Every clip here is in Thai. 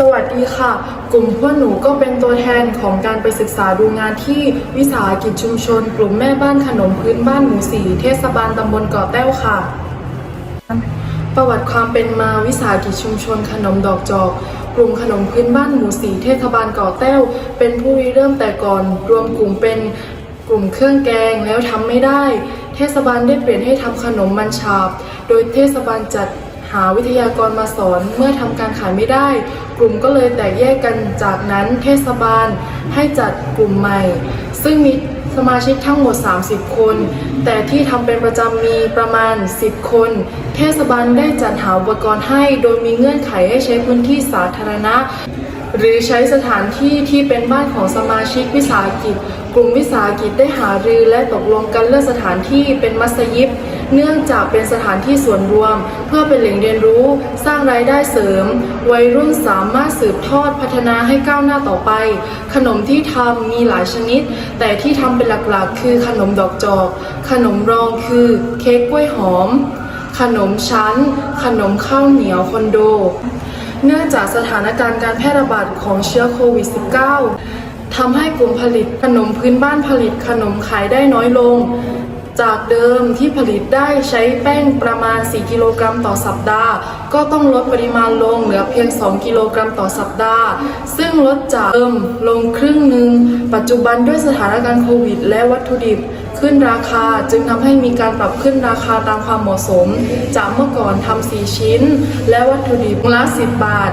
สวัสดีค่ะ กลุ่มพวกหนูก็เป็นตัวแทนของการไปศึกษาดูงานที่วิสาหกิจชุมชน กลุ่มแม่บ้านขนมพื้นบ้านหมู่สี่เทศบาลตำบลเกาะแต้วค่ะ ประวัติความเป็นมาวิสาหกิจชุมชนขนมดอกจอก กลุ่มขนมพื้นบ้านหมู่สีเทศบาลเกาะแต้ว เป็นผู้ริเริ่มแต่ก่อน รวมกลุ่มเป็นกลุ่มเครื่องแกงแล้วทำไม่ได้ เทศบาลได้เปลี่ยนให้ทำขนมมันฉาบ โดยเทศบาลจัด หาวิทยากรมาสอนเมื่อทำการขายไม่ได้ กลุ่มก็เลยแตกแยกกันจากนั้นเทศบาลให้จัดกลุ่มใหม่ ซึ่งมีสมาชิกทั้งหมด 30 คน แต่ที่ทำเป็นประจำมีประมาณ 10 คน เทศบาลได้จัดหาอุปกรณ์ให้ โดยมีเงื่อนไขให้ใช้พื้นที่สาธารณะ หรือใช้สถานที่ที่เป็นบ้านของสมาชิกวิสาหกิจ กลุ่มวิสาหกิจได้หารือและตกลงกันเลือกสถานที่เป็นมัสยิด เนื่องจากเป็นสถานที่ส่วนรวม เพื่อเป็นแหล่งเรียนรู้ สร้างรายได้เสริม วัยรุ่นสามารถสืบทอดพัฒนาให้ก้าวหน้าต่อไป ขนมที่ทำมีหลายชนิด แต่ที่ทำเป็นหลักๆ คือขนมดอกจอก ขนมรองคือเค้กกล้วยหอม ขนมชั้น ขนมข้าวเหนียวคอนโด เนื่องจากสถานการณ์การแพร่ระบาดของเชื้อโควิด -19 ทำให้กลุ่มผลิตขนมพื้นบ้านผลิตขนมขายได้น้อยลง จากเดิมที่ผลิตได้ใช้แป้งประมาณ 4 กิโลกรัมต่อสัปดาห์ ก็ต้องลดปริมาณลงเหลือเพียง 2 กิโลกรัมต่อสัปดาห์ ซึ่งลดจากเดิมลงครึ่งหนึ่ง ปัจจุบันด้วยสถานการณ์โควิด และวัตถุดิบขึ้นราคาจึงทำให้มีการปรับขึ้นราคาตามความเหมาะสม จากเมื่อก่อนทำ4ชิ้น และวัตถุดิบละ 10 บาท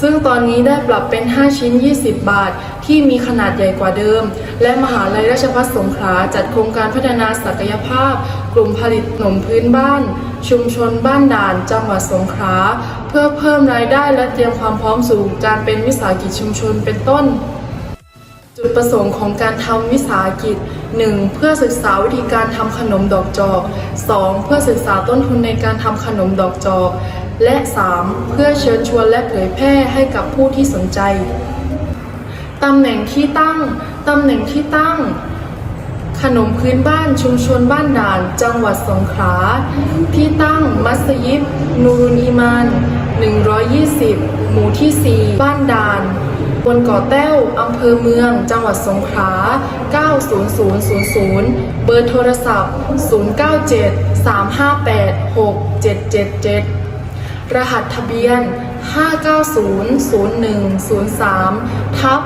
ซึ่งตอนนี้ได้ปรับเป็น 5 ชิ้น 20 บาท ที่มีขนาดใหญ่กว่าเดิม และมหาลัยราชภัฏสงขลาจัดโครงการพัฒนาศักยภาพ กลุ่มผลิตขนมพื้นบ้าน ชุมชนบ้านด่าน จังหวัดสงขลาเพื่อเพิ่มรายได้และเตรียมความพร้อมสู่การเป็นวิสาหกิจชุมชนเป็นต้นจุดประสงค์ของการทำวิสาหกิจ 1. เพื่อศึกษาวิธีการทำขนมดอกจอก 2. เพื่อศึกษาต้นทุนในการทำขนมดอกจอก และ 3. เพื่อเชิญชวนและเผยแพร่ให้กับผู้ที่สนใจ ตำแหน่งที่ตั้ง ตำแหน่งที่ตั้ง ขนมพื้นบ้านชุมชนบ้านด่าน จังหวัดสงขลา ที่ตั้งมัสยิดนูรุนอีมาน 120 หมู่ที่ 4 บ้านด่าน บนเกาะแต้ว อำเภอเมือง จังหวัดสงขลา 90000 เบอร์โทรศัพท์ 097 358 6777 รหัสทะเบียน 5900103ทับ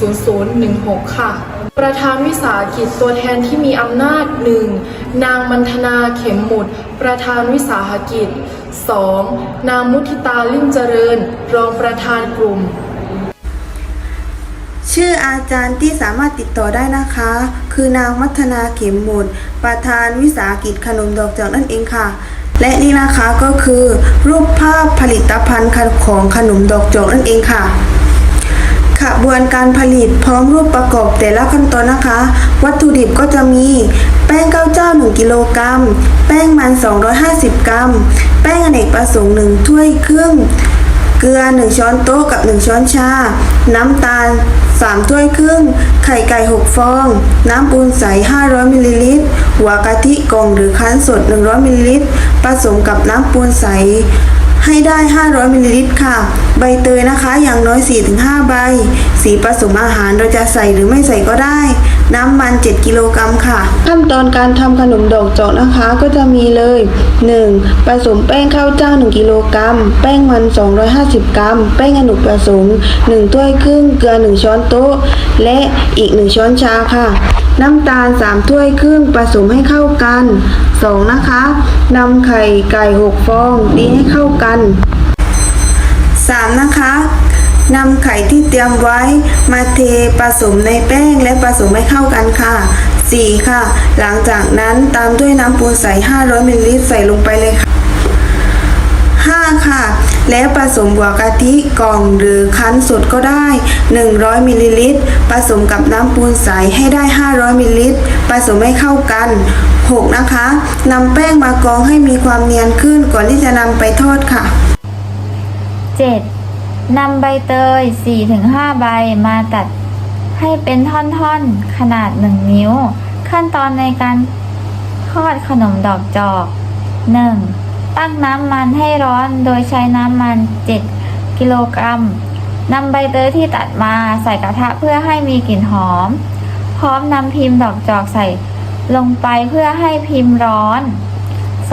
10016 ค่ะ ประธานวิสาหกิจตัวแทนที่มีอำนาจ 1. นางมันธนาเข็มหมุด ประธานวิสาหกิจ 2. นางมุทิตาลิ่มเจริญ รองประธานกลุ่ม ชื่ออาจารย์ที่สามารถติดต่อได้นะคะ คือนางมัฒนาเข็มหมุด ประธานวิสาหกิจขนมดอกจอกนั่นเองค่ะ และนี่นะคะก็คือรูปภาพผลิตภัณฑ์ของขนมดอกจอกนั่นเองค่ะ ขบวนการผลิตพร้อมรูปประกอบแต่ละขั้นตอนนะคะ วัตถุดิบก็จะมี แป้งข้าวเจ้า 1 กิโลกรัม แป้งมัน 250 กรัม แป้งอเนกประสงค์ 1 ถ้วยครึ่ง เกลือ 1 ช้อนโต๊ะกับ 1 ช้อนชา น้ำตาล 3 ถ้วยครึ่ง ไข่ไก่ 6 ฟอง น้ำปูนใส 500 มิลลิลิตร หัวกะทิกล่องหรือคั้นสด 100 มิลลิลิตร ผสมกับน้ำปูนใส ให้ได้ 500มิลลิลิตรค่ะ ใบเตยนะคะ อย่างน้อย 4-5 ใบ สีผสมอาหารเราจะใส่หรือไม่ใส่ก็ได้ น้ำมัน 7 กิโลกรัมค่ะ ขั้นตอนการทำขนมดอกจอกนะคะก็จะมีเลย 1. ผสมแป้งข้าวเจ้า 1 กิโลกรัม แป้งมัน 250 กรัม แป้งอนุผสม 1 ถ้วยครึ่ง เกลือ 1 ช้อนโต๊ะ และอีก 1 ช้อนชาค่ะน้ำตาล 3 ถ้วยครึ่งผสมให้เข้ากัน 2. นะคะนำไข่ไก่ 6 ฟองตีให้เข้ากัน 3. นะคะนำไข่ที่เตรียมไว้มาเทผสมในแป้งและผสมให้เข้ากันค่ะ 4. ค่ะ หลังจากนั้นตามด้วยน้ำปูนใส 500มิลลิลิตรใส่ลงไปเลยค่ะ 5 ค่ะ แล้วผสมบัวกะทิกล่องหรือคั้นสดก็ได้ 100มิลลิลิตรผสมกับน้ำปูนใสให้ได้ 500มิลลิลิตรผสมให้เข้ากัน 6 นะคะนำแป้งมากรองให้มีความเนียนขึ้นก่อนที่จะนำไปทอดค่ะ 7. นำใบเตย 4-5 ใบมาตัดให้เป็นท่อนๆ ขนาด 1 นิ้ว ขั้นตอนในการทอดขนมดอกจอก 1. ตั้งน้ำมันให้ร้อนโดยใช้น้ำมัน 7 กิโลกรัมนำใบเตยที่ตัดมาใส่กระทะเพื่อให้มีกลิ่นหอม พร้อมนำพิมพ์ดอกจอกใส่ลงไปเพื่อให้พิมพ์ร้อน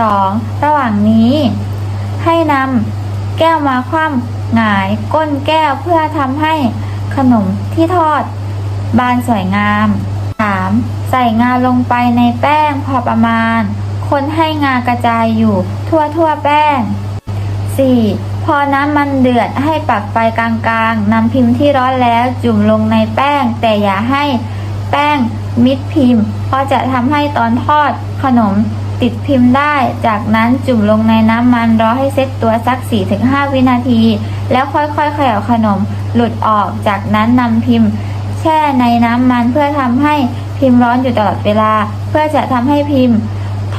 2. ระหว่างนี้ ให้นำแก้วมาคว่ำหงายก้นแก้วเพื่อทำให้ขนมที่ทอด บานสวยงาม 3. ใส่งาลงไปในแป้งพอประมาณ คนให้งากระจายอยู่ทั่วทั่วแป้ง 4. พอน้ำมันเดือดให้ปักไฟกลางๆนำพิมพ์ที่ร้อนแล้วจุ่มลงในแป้ง แต่อย่าให้แป้งมิดพิมพ์ เพราะจะทำให้ตอนทอดขนมติดพิมพ์ได้ จากนั้นจุ่มลงในน้ำมันรอให้เซ็ตตัวสัก 4-5 วินาที แล้วค่อยๆเขย่าขนมหลุดออก จากนั้นนำพิมพ์ แช่ในน้ำมันเพื่อทำให้พิมพ์ร้อนอยู่ตลอดเวลา เพื่อจะทำให้พิมพ์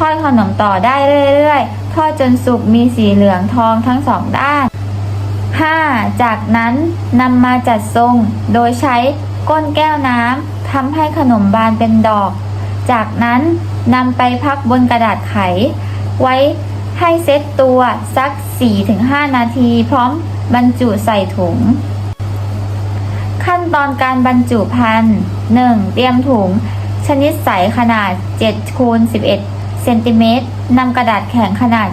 อดขนมต่อได้เรื่อยๆ ทอดจนสุกมีสีเหลืองทองทั้งสองด้าน 5. จากนั้นนำมาจัดทรง โดยใช้ก้นแก้วน้ำทำให้ขนมบานเป็นดอก จากนั้นนำไปพักบนกระดาษไข ไว้ให้เซตตัวสัก 4-5 นาที พร้อมบรรจุใส่ถุง ขั้นตอนการบรรจุภัณฑ์ 1. เตรียมถุง ชนิดใสขนาด7คูณ11 เซนติเมตรนำกระดาษแข็งขนาด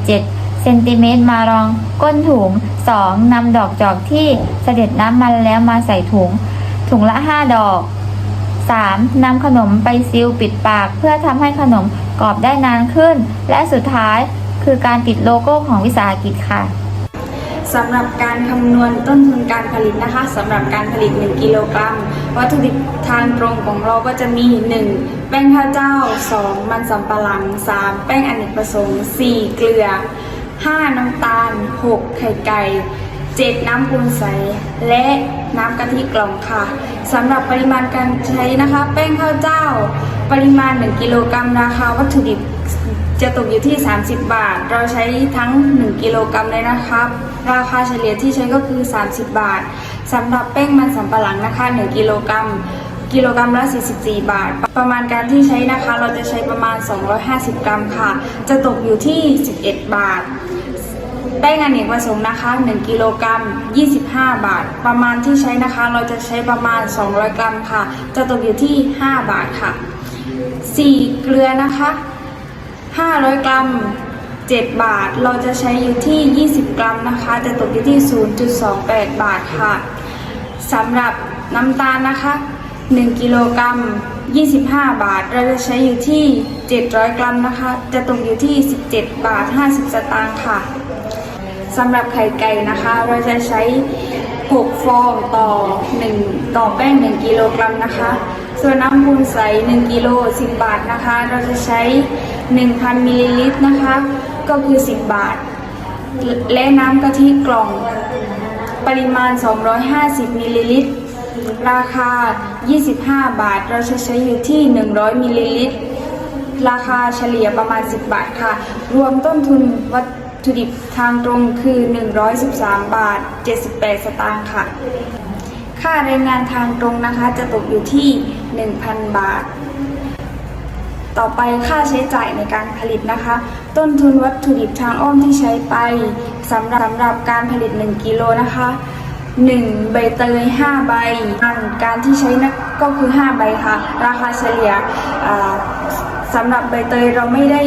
7.7 เซนติเมตรมารองก้นถุง 2. นำดอกจอกที่เสด็จน้ำมันแล้วมาใส่ถุง ถุงละ 5 ดอก 3. นำขนมไปซีลปิดปากเพื่อทำให้ขนมกรอบได้นานขึ้น และสุดท้ายคือการติดโลโก้ของวิสาหกิจค่ะ สำหรับการคำนวณต้นทุนการผลิตนะคะสำหรับการผลิต 1 กิโลกรัม วัตถุดิบทางตรงของเราก็จะมี 1. แป้งข้าวเจ้า 2. มันสำปะหลัง 3. แป้งอเนกประสงค์ 4. เกลือ 5. น้ำตาล 6. ไข่ไก่ 7. น้ำปูนใส และน้ำกะทิกล่องค่ะสำหรับปริมาณการใช้นะคะ แป้งข้าวเจ้า ปริมาณ 1 กิโลกรัมราคาวัตถุดิบ จะตกอยู่ที่ 30 บาท เราใช้ทั้ง 1 กิโลกรัมเลยนะครับ ราคาเฉลี่ยที่ใช้ก็คือ 30 บาทสำหรับแป้งมันสำปะหลังนะคะ 1 กิโลกรัม กิโลกรัมละ 44 บาท ประมาณการที่ใช้นะคะ เราจะใช้ประมาณ 250 กรัมค่ะ จะตกอยู่ที่ 11 บาท แป้งอเนกประสงค์นะคะ 1 กิโลกรัม 25 บาท ประมาณที่ใช้นะคะ เราจะใช้ประมาณ 200 กรัมค่ะ จะตกอยู่ที่ 5 บาทค่ะ 4 เกลือนะคะ 500 กรัม 7 บาท เราจะใช้อยู่ที่ 20 กรัมนะคะ จะตกอยู่ที่ 0.28 บาทค่ะสำหรับน้ำตาลนะคะ 1 กิโลกรัม 25 บาท เราจะใช้อยู่ที่ 700 กรัมนะคะ จะตกอยู่ที่ 17 บาท 50 สตางค์ค่ะสำหรับไข่ไก่นะคะ เราจะใช้ 6 ฟองต่อ 1 ต่อแป้ง 1 กิโลกรัมนะคะ ส่วนน้ำปูนใส 1 กิโล 10 บาทนะคะ เราจะใช้ 1,000 มิลลิลิตรนะคะ ก็คือ 10 บาท และน้ำกะทิกล่อง ปริมาณ 250 มิลลิลิตร ราคา 25 บาท เราจะใช้อยู่ที่ 100 มิลลิลิตร ราคาเฉลี่ยประมาณ 10 บาทค่ะ รวมต้นทุนวัตถุดิบทางตรงคือ 113 บาท 78 สตางค์ค่ะ ค่าแรงงานทางตรงนะคะจะตกอยู่ที่ 1,000 บาท ต่อไปค่าใช้จ่ายในการผลิตนะคะ ต้นทุนวัตถุดิบทางอ้อมที่ใช้ไปสำหรับสำหรับการผลิต 1 กิโลนะคะ 1 ใบเตย5ใบอันการที่ใช้นะก็คือ 5 ใบค่ะ ราคาเฉลี่ยสำหรับใบเตยเราไม่ได้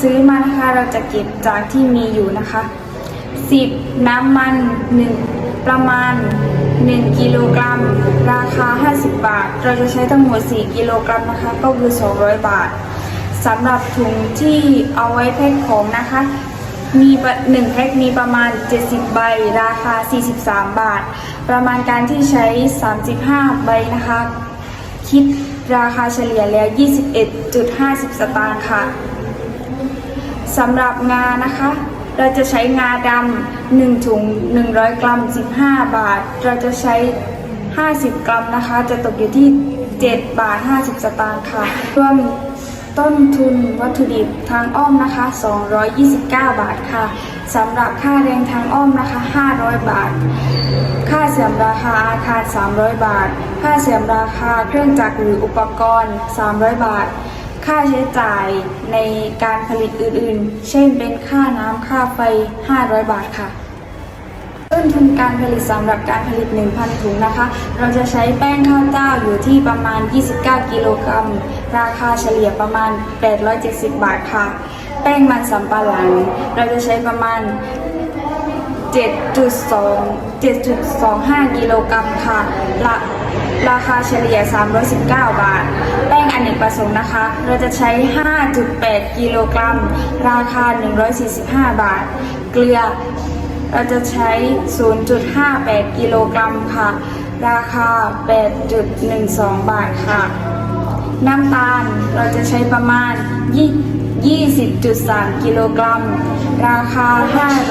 ซื้อมานะคะ เราจะเก็บจากที่มีอยู่นะคะ 10 น้ำมัน 1 ประมาณ 1 กิโลกรัม ราคา 50 บาท เราจะใช้ทั้งหมด 4 กิโลกรัมนะคะ ก็คือ 200 บาทสำหรับถุงที่เอาไว้แพ็คของนะคะ มีหนึ่งแพ็คมีประมาณ 70 ใบ ราคา 43 บาท ประมาณการที่ใช้ 35 ใบนะคะ คิดราคาเฉลี่ยแล้ว 21.50 สตางค์ค่ะสำหรับงานะคะ เราจะใช้งาดำ1ถุง 100 กรัม 15 บาท เราจะใช้ 50 กรัมนะคะ จะตกอยู่ที่ 7 บาท 50 สตางค์ค่ะรวมต้นทุนวัตถุดิบทางอ้อมนะคะ 229 บาทค่ะสำหรับค่าแรงทางอ้อมนะคะ 500 บาท ค่าเสื่อมราคาอาคาร 300 บาท ค่าเสื่อมราคาเครื่องจักรหรืออุปกรณ์ 300 บาท ค่าใช้จ่ายในการผลิตอื่นๆ เช่นเป็นค่าน้ำค่าไฟ 500 บาทค่ะ ต้นทุนการผลิตสำหรับการผลิต 1,000 ถุงนะคะ เราจะใช้แป้งข้าวเจ้าอยู่ที่ประมาณ 29 กิโลกรัม ราคาเฉลี่ยประมาณ 870 บาทค่ะ แป้งมันสำปะหลัง เราจะใช้ประมาณ 7.2 7.25 กิโลกรัมค่ะ ราราคาเฉลี่ย 319 บาทแป้ง เนกประสงค์นะคะ เราจะใช้ 5.8 กิโลกรัม ราคา 145 บาท เกลือ เราจะใช้ 0.58 กิโลกรัมค่ะ ราคา 8.12 บาทค่ะ น้ำตาล เราจะใช้ประมาณยี่20.3 กิโลกรัม ราคา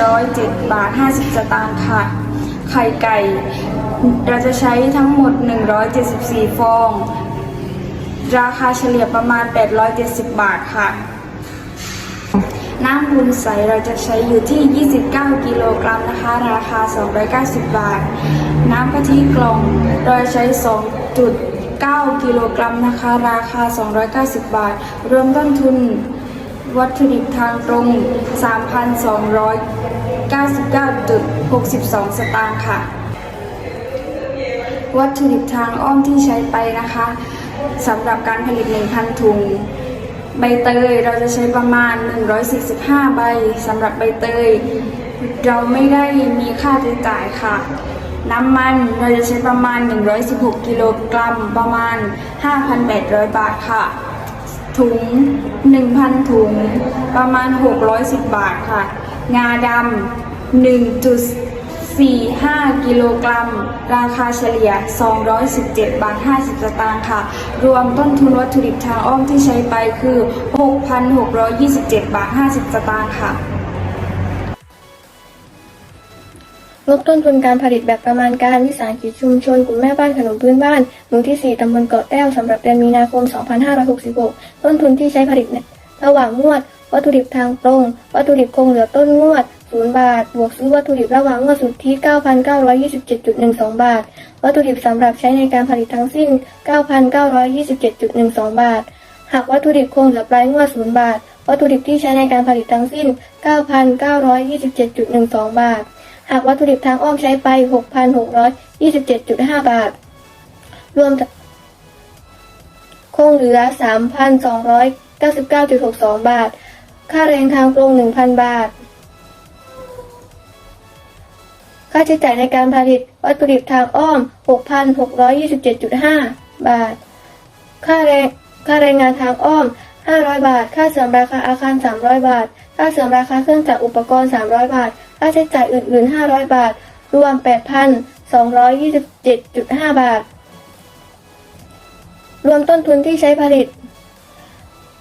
507 บาท 50 สตางค์ค่ะ ไข่ไก่ เราจะใช้ทั้งหมด 174 ฟอง ราคาเฉลี่ยประมาณ 870 บาทค่ะ น้ำบุญใสเราจะใช้อยู่ที่ 29 กิโลกรัมนะคะ ราคา 290 บาท น้ำกะทิกล่องเราจะใช้ 2.9 กิโลกรัมนะคะ ราคา 290 บาท รวมต้นทุนวัตถุดิบทางตรง 3,299.62 สตางค์ค่ะ วัตถุดิบทางอ้อมที่ใช้ไปนะคะ สำหรับการผลิต 1,000 ถุง ใบเตยเราจะใช้ประมาณ 145 ใบสำหรับใบเตย เราไม่ได้มีค่าใช้จ่ายค่ะ น้ำมันเราจะใช้ประมาณ 116 กิโลกรัมประมาณ 5,800 บาทค่ะ ถุง 1,000 ถุงประมาณ 610 บาทค่ะ งาดำ 4-5 กิโลกรัม ราคาเฉลี่ย 217 บาท 50 สตางค์ค่ะ รวมต้นทุนวัตถุดิบทางอ้อมที่ใช้ไปคือ 6,627 บาท 50 สตางค์ค่ะงบต้นทุนการผลิตแบบประมาณการวิสาหกิจชุมชนกลุ่มแม่บ้านขนมพื้นบ้าน หมู่ที่ 4 ตำบลเกาะแต้วสำหรับเดือนมีนาคม 2566 ต้นทุนที่ใช้ผลิตระหว่างงวด วัตถุดิบทางตรง วัตถุดิบคงเหลือต้นงวด 0 บาท บวกซื้อวัตถุดิบระหว่างงวดสุดทธิ9,927.12 บาท วัตถุดิบสำหรับใช้ในการผลิตทั้งสิ้น 9,927.12 บาท หากวัตถุดิบคงเหลือปลายงวด0บาท วัตถุดิบที่ใช้ในการผลิตทั้งสิ้น 9,927.12 บาท หากวัตถุดิบทางอ้อมใช้ไป 6,627.5 บาท รวมคงเหลือ 3,299.62 บาท ค่าแรงทางตรง 1,000 บาท ค่าใช้จ่ายในการผลิตวัตถุดิบทางอ้อม 6,627.5 บาท ค่าแรงค่าแรงงานทางอ้อม 500 บาท ค่าเสริมราคาอาคาร 300 บาท ค่าเสริมราคาเครื่องจักรอุปกรณ์ 300 บาท ค่าใช้จ่ายอื่น ๆ 500 บาท รวม 8,227.5 บาท รวมต้นทุนที่ใช้ผลิต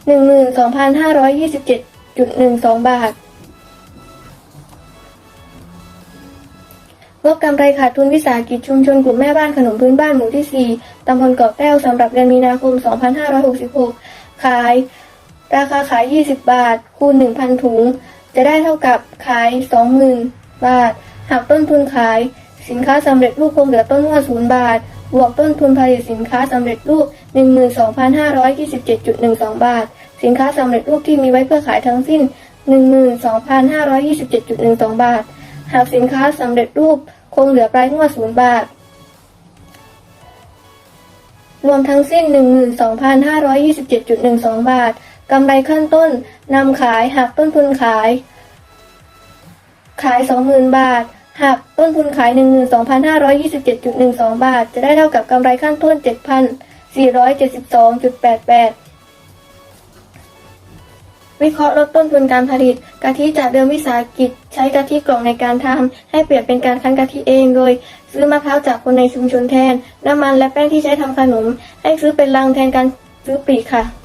12,527.12 บาท งบกำไรขาดทุนวิสาหกิจชุมชนกลุ่มแม่บ้านขนมพื้นบ้านหมู่ที่ 4 ตำบลเกาะแก้วสำหรับเดือนมีนาคม 2566 ขาย ราคาขาย 20 บาท คูณ 1,000 ถุง จะได้เท่ากับขาย 20,000 บาท หากต้นทุนขาย สินค้าสำเร็จรูปคงเหลือต้นงวด0บาท บวกต้นทุนผลิตสินค้าสำเร็จรูป 12,527.12 บาท สินค้าสำเร็จรูปที่มีไว้เพื่อขายทั้งสิ้น 12,527.12 บาท หากสินค้าสำเร็จรูปคงเหลือปลายงวด0บาท รวมทั้งสิ้น 12,527.12 บาท กำไรขั้นต้นนำขายหักต้นทุนขาย ขาย 20,000 บาทหักต้นทุนขาย 12,527.12 บาท จะได้เท่ากับกำไรขั้นต้น 7,472.88 วิเคราะห์ลดต้นทุนการผลิต กะทิจากเดิมวิสาหกิจ ใช้กะทิกล่องในการทำให้เปลี่ยนเป็นการคั้นกะทิเองโดย ซื้อมะพร้าวจากคนในชุมชนแทน น้ำมันและแป้งที่ใช้ทำขนม ให้ซื้อเป็นลังแทนการซื้อปีกค่ะ